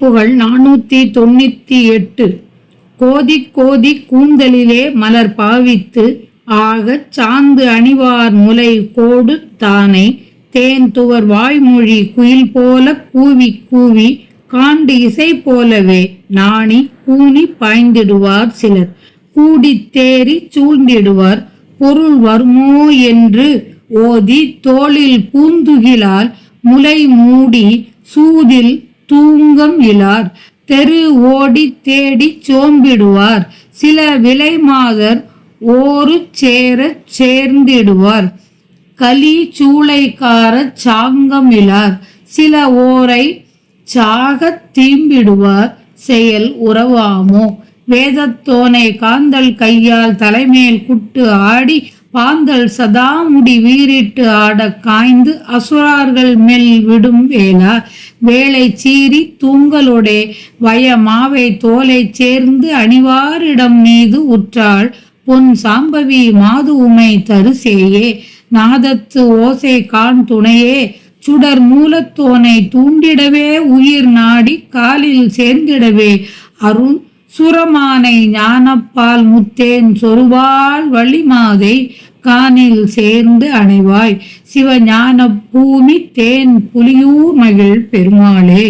புகழ் நானூத்தி தொண்ணூத்தி எட்டு. கோதி கோதி கூந்தலிலே மலர் பாவித்து ஆகச் சாந்து அணிவார் முலை கோடு தானை தேன் துவர் வாய்மொழி குயில் போல கூவி கூவி காண்டு இசை போலவே நாணி கூனி பாய்ந்திடுவார் சிலர். கூடித் தேறி சூழ்ந்திடுவார் பொருள் வருமோ என்று ஓதி தோளில் பூந்துகிலால் முலை மூடி சூதில் தூங்கம் இலார். தெரு ஓடி தேடி சோம்பிடுவார். சில விலை மாதர் ஓரு சேரச் சேர்ந்திடுவார். கலி சூளைக்கார சாங்கமிலார் சில ஓரை சாகத் தீம்பிடுவார். செயல் உறவாமோ? வேதத்தோனை காந்தல் கையால் தலைமேல் குட்டு ஆடி பாந்தல் சதாமுடி வீரிட்டு ஆடக் காய்ந்து அசுரார்கள் மெல் விடும் வேளா வேலை சீறி தூங்கலொடே வய மாவை தோலை சேர்ந்து அணிவாரிடம் மீது உற்றாள் பொன் சாம்பவி மாது உமை தருசேயே நாதத்து ஓசை கான் துணையே சுடர் மூலத்தோனை தூண்டிடவே உயிர் நாடி காலில் சேர்ந்திடவே அருண் சுரமானை ஞானப்பால் முத்தேன் சொருவாள் வழிமாதை கானில் சேர்ந்து அணைவாய். சிவஞான பூமி தேன் புலியூர் மகிழ் பெருமாளே.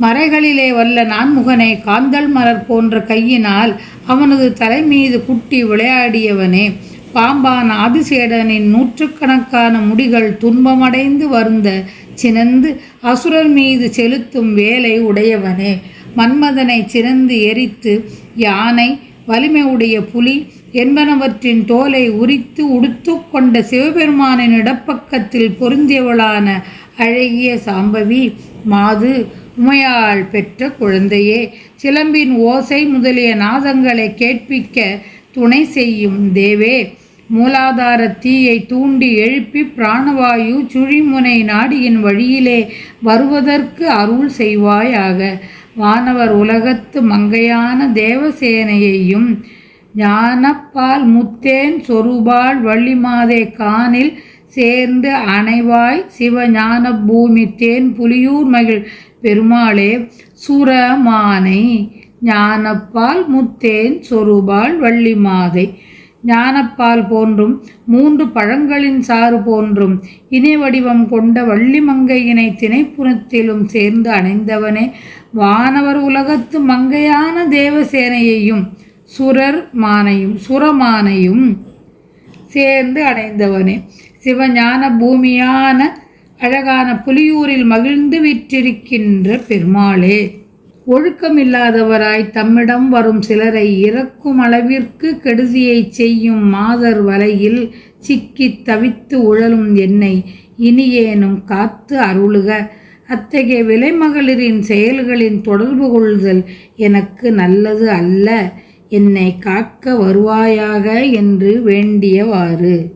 மறைகளிலே வல்ல நான்முகனை காந்தல் மலர் போன்ற கையினால் அவனது தலை மீது குட்டி விளையாடியவனே. பாம்பான ஆதிசேடனின் நூற்றுக்கணக்கான முடிகள் துன்பமடைந்து வருந்த சினந்து அசுரர் மீது செலுத்தும் வேலை உடையவனே. மன்மதனை சிறந்து எரித்து யானை வலிமையுடைய புலி என்பனவற்றின் தோலை உரித்து உடுத்து கொண்ட சிவபெருமானின் இடப்பக்கத்தில் பொருந்தியவளான அழகிய சாம்பவி மாது உமையாள் பெற்ற குழந்தையே சிலம்பின் ஓசை முதலிய நாதங்களை கேட்பிக்க துணை செய்யும் தேவே. மூலாதார தீயை தூண்டி எழுப்பி பிராணவாயு சுழிமுனை நாடியின் வழியிலே வருவதற்கு அருள் செய்வாயாக. வானவர் உலகத்து மங்கையான தேவசேனையையும் ஞானப்பால் முத்தேன் சொருபால் வள்ளிமாதே கானில் சேர்ந்து அணைவாய் சிவஞான பூமி தேன் புலியூர் மகிழ் பெருமாளே சுரமானை ஞானப்பால் முத்தேன் சொருபால் வள்ளிமாதை. ஞானப்பால் போன்றும் மூன்று பழங்களின் சாறு போன்றும் இணை வடிவம் கொண்ட வள்ளிமங்கையினை திணைப்புறத்திலும் சேர்ந்து அணைந்தவனே. வானவர் உலகத்து மங்கையான தேவசேனையையும் சுரர் மானையும் சுரமானையும் சேர்ந்து அடைந்தவனே சிவஞான பூமியான அழகான புலியூரில் மகிழ்ந்து விற்றிருக்கின்ற பெருமாளே. ஒழுக்கமில்லாதவராய் தம்மிடம் வரும் சிலரை இறக்கும் அளவிற்கு கெடுதியை செய்யும் மாதர் வலையில் சிக்கித் தவித்து உழலும் என்னை இனியேனும் காத்து அருளுக. அத்தகைய விலைமகளிரின் செயல்களின் தொடர்பு கொள்தல் எனக்கு நல்லது அல்ல. என்னை காக்க வருவாயாக என்று வேண்டியவாறு.